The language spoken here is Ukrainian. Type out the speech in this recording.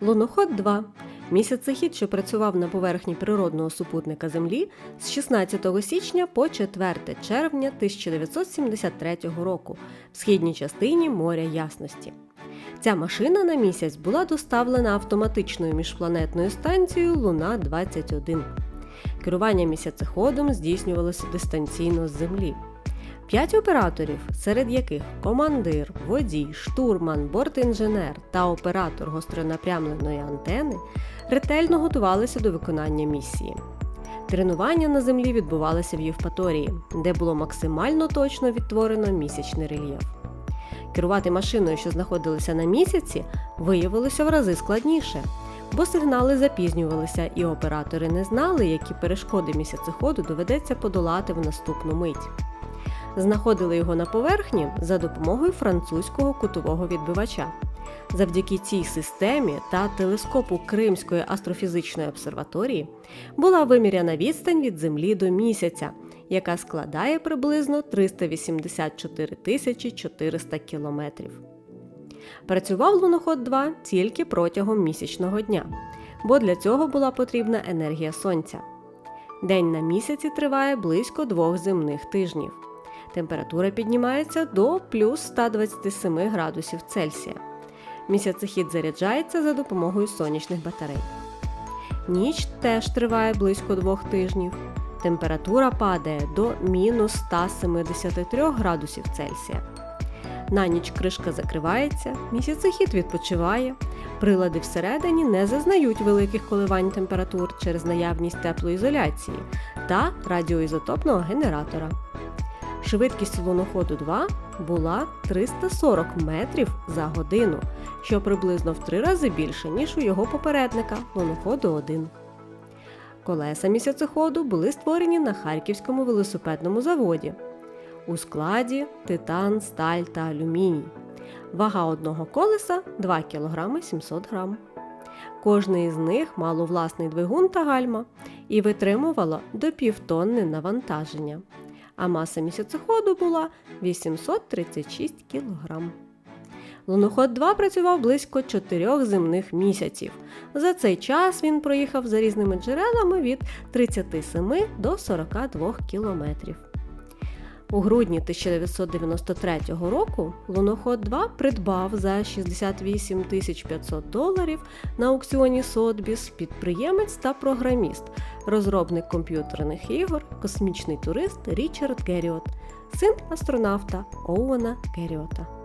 Луноход 2 місяцехід, що працював на поверхні природного супутника Землі з 16 січня по 4 червня 1973 року в східній частині моря ясності. Ця машина на місяць була доставлена автоматичною міжпланетною станцією Луна 21. Керування місяцеходом здійснювалося дистанційно з Землі. П'ять операторів, серед яких командир, водій, штурман, бортінженер та оператор гостронапрямленої антени, ретельно готувалися до виконання місії. Тренування на землі відбувалося в Євпаторії, де було максимально точно відтворено місячний рельєф. Керувати машиною, що знаходилася на місяці, виявилося в рази складніше, бо сигнали запізнювалися, і оператори не знали, які перешкоди місяцеходу доведеться подолати в наступну мить. Знаходили його на поверхні за допомогою французького кутового відбивача. Завдяки цій системі та телескопу Кримської астрофізичної обсерваторії була виміряна відстань від Землі до місяця, яка складає приблизно 384 тисячі 400 кілометрів. Працював луноход 2 тільки протягом місячного дня, бо для цього була потрібна енергія сонця. День на місяці триває близько двох земних тижнів. Температура піднімається до плюс 127 градусів Цельсія. Місяцехід заряджається за допомогою сонячних батарей. Ніч теж триває близько двох тижнів. Температура падає до мінус 173 градусів Цельсія. На ніч кришка закривається, місяцехід відпочиває. Прилади всередині не зазнають великих коливань температур через наявність теплоізоляції та радіоізотопного генератора. Швидкість луноходу 2 була 340 метрів за годину, що приблизно в три рази більше, ніж у його попередника луноходу 1. Колеса місяцеходу були створені на Харківському велосипедному заводі. У складі титан, сталь та алюміній. Вага одного колеса 2 кг 700 г. Кожне із них мало власний двигун та гальма і витримувало до півтонни навантаження а маса місяцеходу була 836 кг. Луноход 2 працював близько 4 земних місяців. За цей час він проїхав за різними джерелами від 37 до 42 кілометрів. У грудні 1993 року Луноход 2 придбав за 68 500 доларів на аукціоні Сотбіс підприємець та програміст, розробник комп'ютерних ігор, космічний турист Річард Геріот, син астронавта Оуена Геріота.